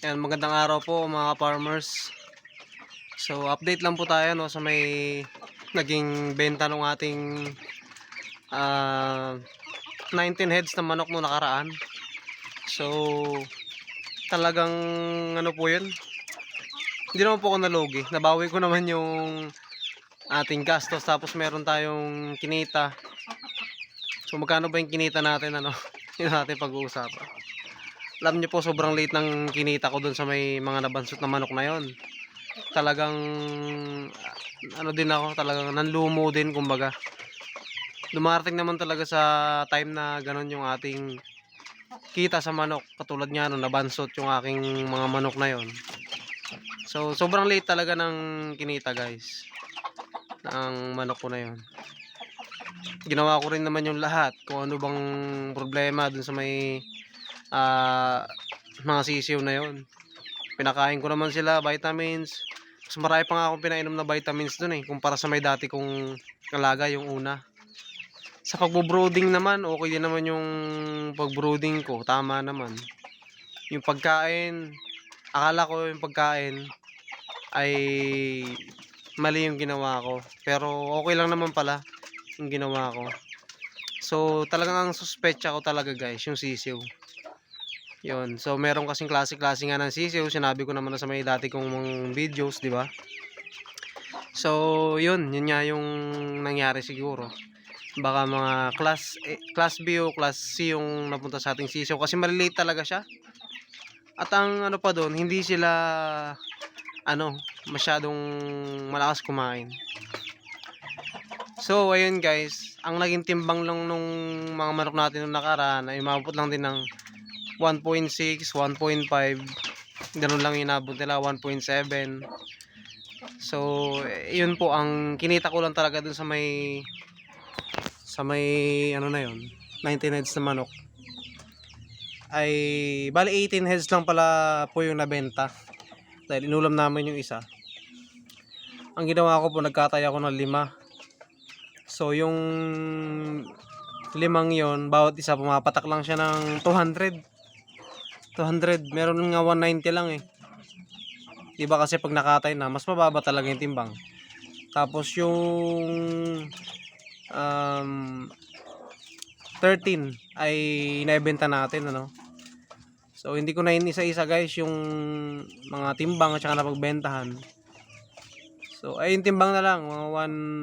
Yan, magandang araw po mga farmers. So, update lang po tayo no, sa may naging benta ng ating ah, 19 heads na manok no nakaraan. So, talagang ano po yun. Hindi naman po ako nalugi. Nabawi ko naman yung ating gastos tapos meron tayong kinita. So, magkano ba yung kinita natin ano? Yun natin pag-uusapan alam niyo po sobrang late ng kinita ko dun sa may mga nabansot na manok na yon talagang ano din ako talagang nanlumo din kumbaga. Dumarating naman talaga sa time na ganun yung ating kita sa manok. Katulad nga nung nabansot yung aking mga manok na yon so sobrang late talaga ng kinita guys ng manok ko na yon ginawa ko rin naman yung lahat kung ano bang problema dun sa may ah mga sisiw na yon pinakain ko naman sila vitamins. Mas marami pa nga akong pinainom na vitamins dun eh kumpara sa may dati kong alaga yung una. Sa pagbo-brooding naman okay din naman yung pag-brooding ko tama naman. Yung pagkain akala ko yung pagkain ay mali yung ginawa ko pero okay lang naman pala yung ginawa ko. So talagang ang suspecha ko talaga guys yung sisiw yun. So, meron kasing klase-klase nga ng sisiw. Sinabi ko naman na sa may dati kong mga videos, di ba? So, yun. Yun nga yung nangyari siguro. Baka mga class, eh, class B o class C yung napunta sa ating sisiw. Kasi maliliit talaga siya. At ang ano pa doon, hindi sila ano, masyadong malakas kumain. So, ayun guys. Ang naging timbang lang nung mga manok natin nung nakaraan ay umabot lang din ng 1.6, 1.5 ganun lang inabot nila 1.7 so eh, yun po ang kinita ko lang talaga dun sa may sa may ano na yun 19 heads na manok. Ay bali 18 heads lang pala po yung nabenta. Dahil inulam namin yung isa. Ang ginawa ko po nagkataya ko ng lima. So yung limang yon bawat isa pumapatak lang siya ng 200 200. Meron nga 190 lang eh. Iba kasi pag nakatay na, mas mababa talaga yung timbang. Tapos yung um, 13 ay naibenta natin ano. So hindi ko na inisa-isa guys yung mga timbang at saka napagbentahan. So ay yung timbang na lang, mga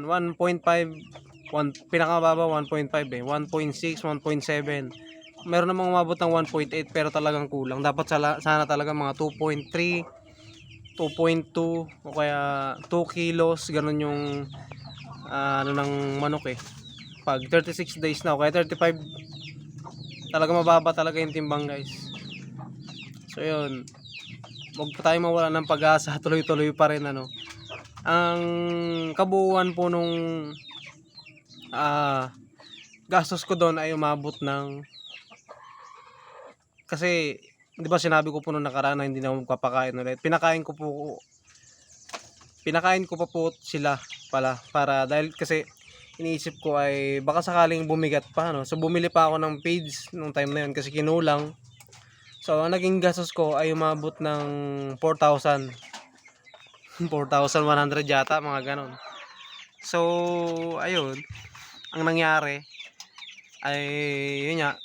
1 1.5 1 pinakamababa 1.5 eh, 1.6, 1.7 meron namang umabot ng 1.8 pero talagang kulang. Dapat sala, sana talaga mga 2.3, 2.2 o kaya 2 kilos, ganun yung uh, ano ng manok eh. Pag 36 days na o kaya 35 talaga mababa talaga yung timbang guys. So yun. Huwag pa tayo mawala ng pag-asa, tuloy-tuloy pa rin ano. Ang kabuuan po nung ah uh, gastos ko doon ay umabot ng kasi, di ba sinabi ko po nung nakaraan na hindi na magpapakain ulit. Pinakain ko po, pinakain ko pa po sila pala. Para, dahil kasi, iniisip ko ay baka sakaling bumigat pa. No? So, bumili pa ako ng page nung time na yun kasi kinulang. So, ang naging gastos ko ay umabot ng 4,000. 4,100 yata, mga ganon. So, ayun. Ang nangyari ay, yun nga,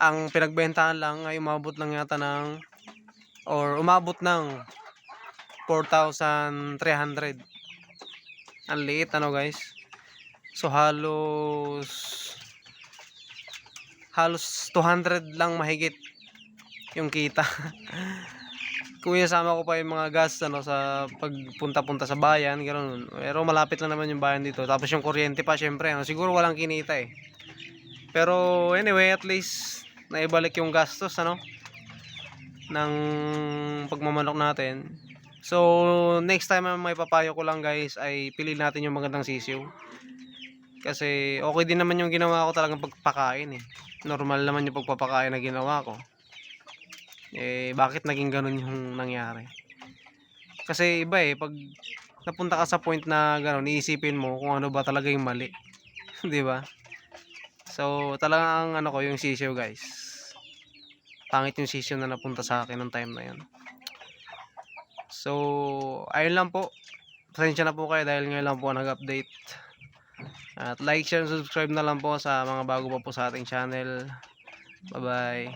ang pinagbentahan lang ay umabot lang yata ng or umabot ng 4,300 ang liit ano guys? So halos halos 200 lang mahigit yung kita. Kung sama ko pa yung mga gas ano sa pagpunta-punta sa bayan ganoon pero malapit lang naman yung bayan dito. Tapos yung kuryente pa syempre ano, siguro walang kinita eh. Pero anyway at least naibalik yung gastos ano ng pagmamanok natin. So next time may papayo ko lang guys ay pili natin yung magandang sisiw. Kasi okay din naman yung ginawa ko talagang pagpakain eh. Normal naman yung pagpapakain na ginawa ko. Eh bakit naging ganun yung nangyari? Kasi iba eh pag napunta ka sa point na ganun iisipin mo kung ano ba talaga yung mali. Di ba So, talagang ano ko yung sisiyo guys. pangit yung season na napunta sa akin ng time na yun. So, ayun lang po. Pasensya na po kayo dahil ngayon lang po nag-update. At like, share, and subscribe na lang po sa mga bago pa po sa ating channel. Bye-bye.